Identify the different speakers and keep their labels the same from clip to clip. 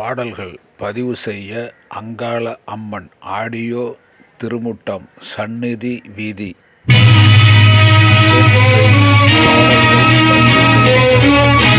Speaker 1: பாடல்கள் பதிவு செய்ய அங்காள அம்மன் ஆடியோ திருமுட்டம் சந்நிதி வீதி.
Speaker 2: பெற்றெடுத்த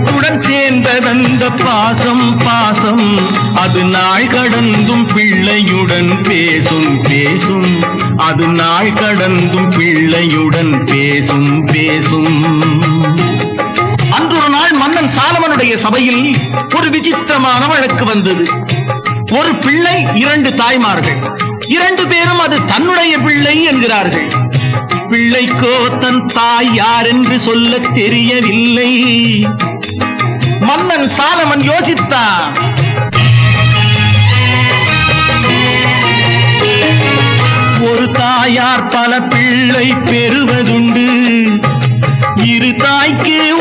Speaker 2: ரத்தத்துடன் சேர்ந்ததந்த பாசம் பாசம். அது நாள் கடந்தும் பிள்ளையுடன் பேசும் பேசும். அது நாள் கடந்தும் பிள்ளையுடன் பேசும் பேசும். அன்றொரு நாள் மன்னன் சாலமனுடைய சபையில் ஒரு விசித்திரமான வழக்கு வந்தது. ஒரு பிள்ளை இரண்டு தாய்மார்கள். இரண்டு பேரும் அது தன்னுடைய பிள்ளை என்கிறார்கள். பிள்ளைக்கோ தன் தாய் யார் என்று சொல்ல தெரியவில்லை. மன்னன் சாலமன் யோசித்தான். ஒரு தாயார் பல பிள்ளை பெறுவதுண்டு. இரு தாய்க்கு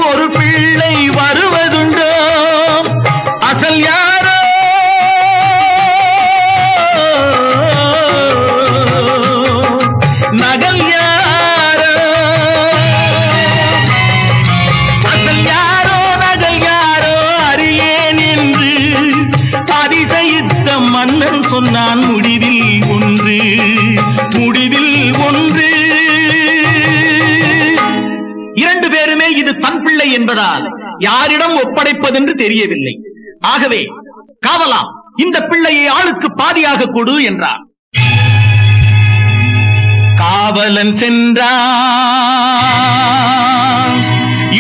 Speaker 2: சொன்னான் முடிவில் ஒன்று முடிவில் ஒன்று. இரண்டு பேருமே இது தன் பிள்ளை என்பதால் யாரிடம் ஒப்படைப்பதென்று தெரியவில்லை. ஆகவே காவலாம் இந்த பிள்ளையை ஆளுக்கு பாதியாக கொடு என்றார். காவலன் சென்றான்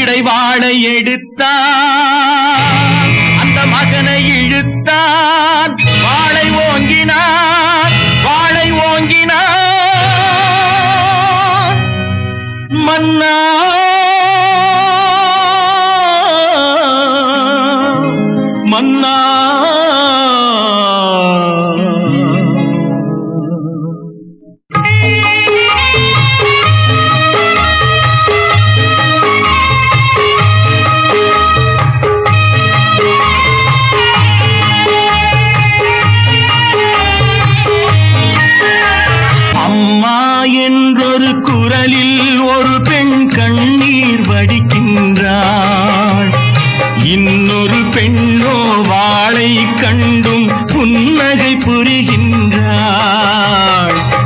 Speaker 2: இடைவாளை எடுத்தான் அந்த மகனை இழுத்தான். நெருங்கினார் புன்னகை புரிகின்றாள்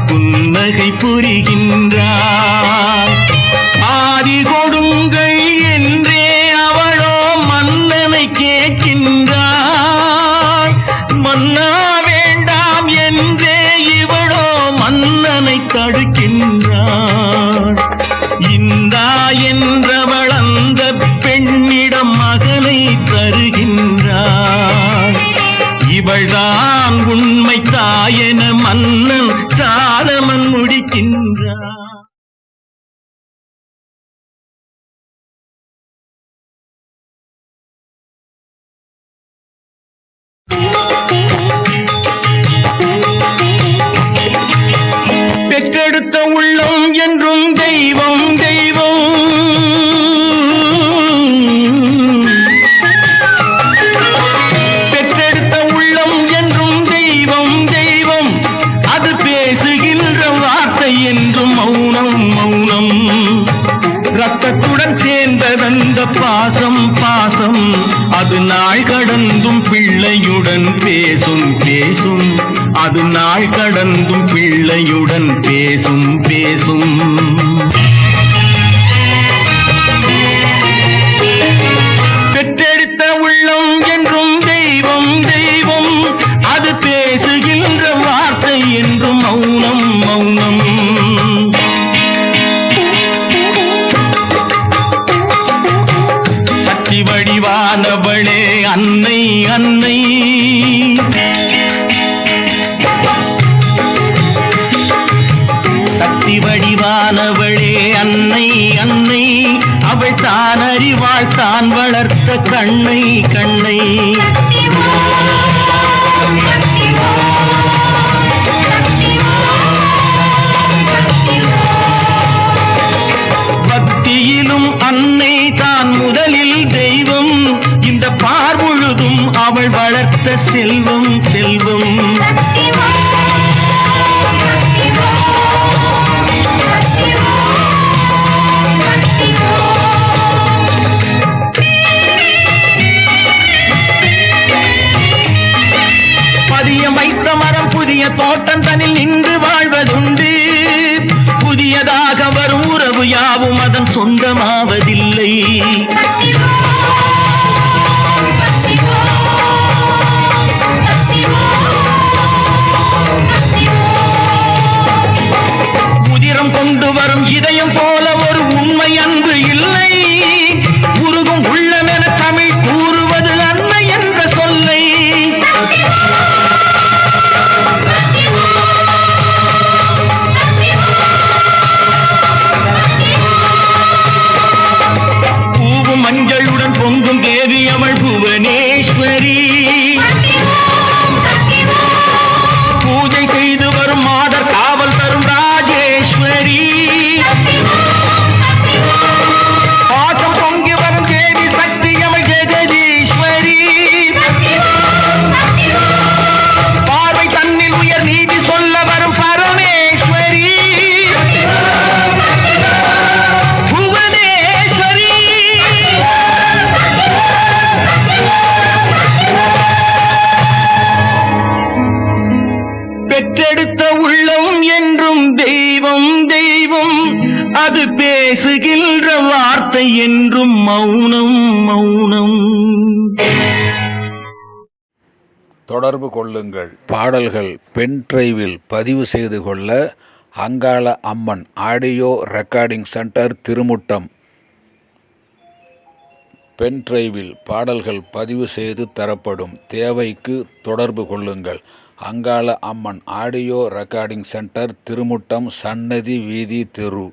Speaker 2: புன்னகை புரிகின்றாள். ஆதிகோ உண்மை மன்னன் சாலமன் முடிக்கின்றான். பாசம் பாசம் அது நாள் கடந்தும் பிள்ளையுடன் பேசும் பேசும். அது நாள் கடந்தும் பிள்ளையுடன் பேசும் பேசும். வடிவானவளே அன்னை அன்னை. சக்தி வடிவானவளே அன்னை அன்னை. அவள் தான் அறிவாள் தான் வளர்த்த கண்ணை கண்ணை. வைத்த செல்வம் செல்வம். பதியம் வைத்த மரம் புதிய தோட்டம் தனில் நின்று வாழ்வதுண்டு. புதியதாக வரும் உறவு யாவும் அதன் சொந்தமாவதில்லை.
Speaker 1: தொடர்பு கொள்ளுங்கள். பாடல்கள் பென்ட்ரைவில் பதிவு செய்து கொள்ள Angala Amman audio recording centre Thirumuttam. பென்ட்ரைவில் பாடல்கள் பதிவு செய்து தரப்படும். தேவைக்கு தொடர்பு கொள்ளுங்கள். Angala Amman audio recording centre Thirumuttam சன்னதி வீதி தெரு.